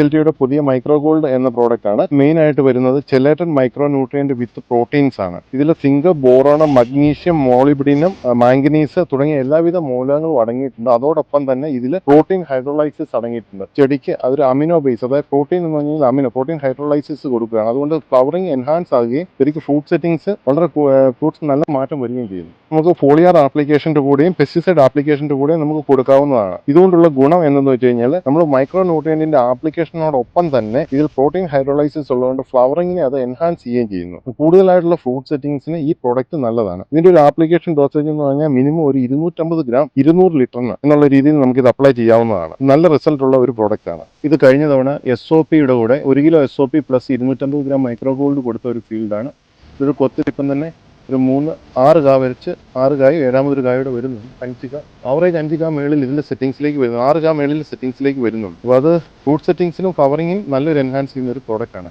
L ടിയുടെ പുതിയ micro gold എന്ന പ്രോഡക്റ്റ് ആണ്. മെയിൻ ആയിട്ട് വരുന്നത് chelated micro nutrient with proteins ആണ് ഇതിൽ സിങ്ക് ബോറോണം മഗ്നീഷ്യം മോളിബിഡിനം മാംഗനീസ് തുടങ്ങിയ എല്ലാവിധ മൂലകങ്ങളും അടങ്ങിയിട്ടുണ്ട്. അതോടൊപ്പം തന്നെ ഇതിൽ പ്രോട്ടീൻ ഹൈഡ്രോളൈസിസ് അടങ്ങിയിട്ടുണ്ട്. ചെടിക്ക് അതൊരു അമിനോ ബേസ് അതായത് പ്രോട്ടീൻ എന്ന് പറഞ്ഞാൽ അമിനോ പ്രോട്ടീൻ ഹൈഡ്രോളൈസിസ് കൊടുക്കുകയാണ്. അതുകൊണ്ട് ഫ്ലവറിംഗ് എൻഹാൻസ് ആകുകയും ചെടിക്ക് ഫ്രൂട്ട് സെറ്റിംഗ്സ് വളരെ ഫ്രൂട്ട്സ് നല്ല മാറ്റം വരികയും ചെയ്യുന്നു. നമുക്ക് ഫോളിയാർ ആപ്ലിക്കേഷന്റെ കൂടെയും പെസ്റ്റിസൈഡ് ആപ്ലിക്കേഷന്റെ കൂടെയും നമുക്ക് കൊടുക്കാവുന്നതാണ്. ഇതുകൊണ്ടുള്ള ഗുണം എന്തെന്ന് വെച്ച് കഴിഞ്ഞാൽ നമ്മൾ മൈക്രോ ന്യൂട്രിയന്റിന്റെ ആപ്ലിക്കേഷനോടൊപ്പം തന്നെ ഇതിൽ പ്രോട്ടീൻ ഹൈഡ്രോളൈസിസ് ഉള്ളതുകൊണ്ട് ഫ്ലവറിങ്ങിനെ അത് എൻഹാൻസ് ചെയ്യുകയും ചെയ്യുന്നു. കൂടുതലായിട്ടുള്ള ഫ്രൂട്ട് സെറ്റിംഗ്സിന് ഈ പ്രോഡക്റ്റ് നല്ലതാണ്. ഇതിന്റെ ഒരു ആപ്ലിക്കേഷൻ ഡോസേജ് എന്ന് പറഞ്ഞാൽ മിനിമം ഒരു ഇരുന്നൂറ്റമ്പത് ഗ്രാം ഇരുന്നൂറ് ലിറ്ററിന് എന്നുള്ള രീതിയിൽ നമുക്ക് ഇത് അപ്ലൈ ചെയ്യാവുന്നതാണ്. നല്ല റിസൾട്ട് ഉള്ള ഒരു പ്രോഡക്റ്റ് ആണ്. ഇത് കഴിഞ്ഞ തവണ എസ് ഒ പിയുടെ കൂടെ ഒരു kilo S O P plus ഇരുന്നൂറ്റമ്പത് ഗ്രാം മൈക്രോ ഗോൾഡ് കൊടുത്ത ഒരു ഫീൽഡാണ് ഇതൊരു കൊത്തിരിപ്പം തന്നെ ഒരു മൂന്ന് ആറ് കാ വരച്ച് ആറ് കായും ഏഴാമതൊരു കായോടെ വരുന്നുണ്ട്. അഞ്ച് കാ ആവറേജ് അഞ്ച് കാ മേളിൽ ഇതിന്റെ സെറ്റിംഗ്സിലേക്ക് വരുന്നു. ആറ് കാ മേളിൽ സെറ്റിംഗ്സിലേക്ക് വരുന്നുണ്ട്. അപ്പോൾ അത് ഫുഡ് സെറ്റിംഗ്സിനും കവറിങ്ങും നല്ലൊരു എൻഹാൻസ് ചെയ്യുന്ന ഒരു പ്രോഡക്റ്റാണ്